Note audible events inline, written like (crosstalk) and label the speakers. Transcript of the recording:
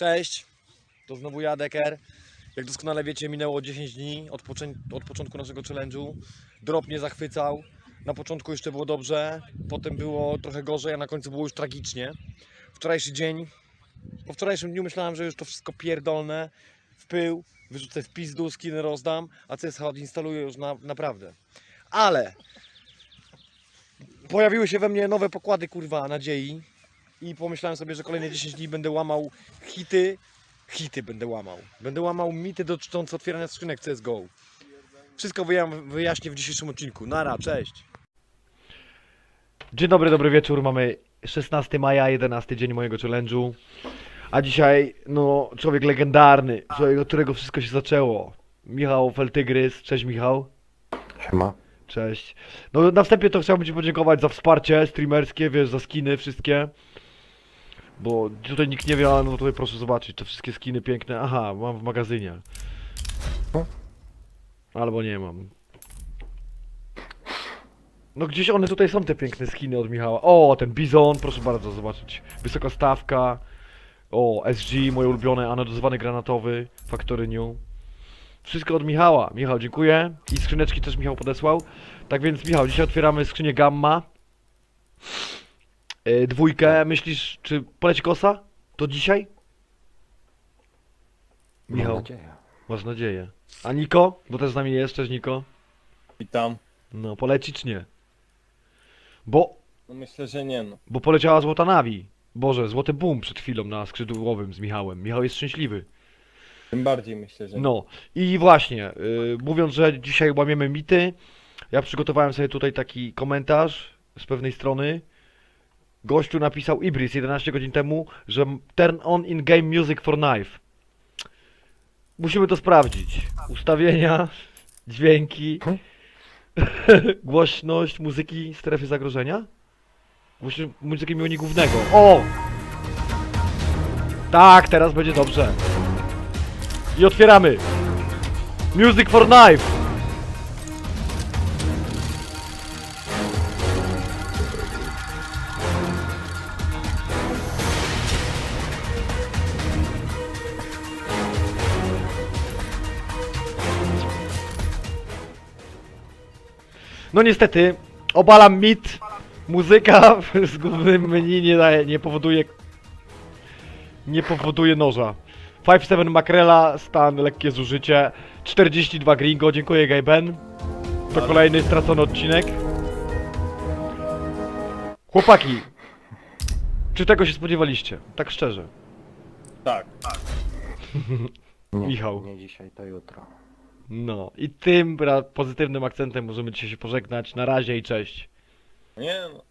Speaker 1: Cześć, to znowu ja, Deker. Jak doskonale wiecie, minęło 10 dni od, od początku naszego challenge'u. Drop mnie zachwycał. Na początku jeszcze było dobrze, potem było trochę gorzej, a na końcu było już tragicznie. Wczorajszy dzień, po wczorajszym dniu myślałem, że już to wszystko pierdolne, w pył, wyrzucę w pizdu, skiny rozdam, a CSH odinstaluję już na, naprawdę. Ale pojawiły się we mnie nowe pokłady, kurwa, nadziei i pomyślałem sobie, że kolejne 10 dni będę łamał hity, hity będę łamał. Będę łamał mity dotyczące otwierania skrzynek CSGO. Wszystko wyja- wyjaśnię w dzisiejszym odcinku. Nara, cześć. Dzień dobry, dobry wieczór. Mamy 16 maja, 11 dzień mojego challenge'u. A dzisiaj, no, człowiek legendarny, człowiek, od którego wszystko się zaczęło. Michał Feltygrys. Cześć Michał.
Speaker 2: Siema.
Speaker 1: Cześć. No na wstępie to chciałbym Ci podziękować za wsparcie streamerskie, wiesz, za skiny wszystkie. Bo tutaj nikt nie wie, ale no tutaj proszę zobaczyć, te wszystkie skiny piękne. Aha, mam w magazynie.
Speaker 2: O.
Speaker 1: Albo nie mam. No gdzieś one tutaj są te piękne skiny od Michała. O, ten Bizon, proszę bardzo zobaczyć. Wysoka stawka. O, SG, moje ulubione, anodozowany granatowy, Factory New. Wszystko od Michała. Michał, dziękuję. I skrzyneczki też Michał podesłał. Tak więc, Michał, dzisiaj otwieramy skrzynię Gamma. Yy, dwójkę. Myślisz, czy poleci kosa? To dzisiaj?
Speaker 2: Mam
Speaker 1: Michał,
Speaker 2: nadzieję.
Speaker 1: masz nadzieję. A Niko? Bo też z nami jest, cześć Niko.
Speaker 3: Witam.
Speaker 1: No, poleci czy nie? Bo,
Speaker 3: No myślę, że nie no.
Speaker 1: bo poleciała złota Navi. Boże, złoty boom przed chwilą na skrzydłowym z Michałem. Michał jest szczęśliwy.
Speaker 3: Tym bardziej myślę, że nie.
Speaker 1: No i właśnie, y, mówiąc, że dzisiaj łamiemy mity, ja przygotowałem sobie tutaj taki komentarz z pewnej strony. Gościu napisał Ibris 11 godzin temu, że turn on in-game music for knife. Musimy to sprawdzić. Ustawienia, dźwięki,
Speaker 2: Hmm? (laughs)
Speaker 1: głośność muzyki strefy zagrożenia. Musi- Muzyki miłni głównego. O! Tak, teraz będzie dobrze. I otwieramy. Music for Knife. No niestety, obalam mit. Muzyka (laughs) z głównym menu nie, daje, nie powoduje nie powoduje noża. 5-7 Makrela, stan lekkie zużycie. 42 gringo, dziękuję Gayben. To kolejny stracony odcinek. Chłopaki, czy tego się spodziewaliście? Tak szczerze.
Speaker 3: Tak. (laughs)
Speaker 2: Nie,
Speaker 1: Michał.
Speaker 2: Nie dzisiaj, to jutro.
Speaker 1: No i tym pozytywnym akcentem możemy dzisiaj się pożegnać. Na razie i cześć.
Speaker 3: Nie no.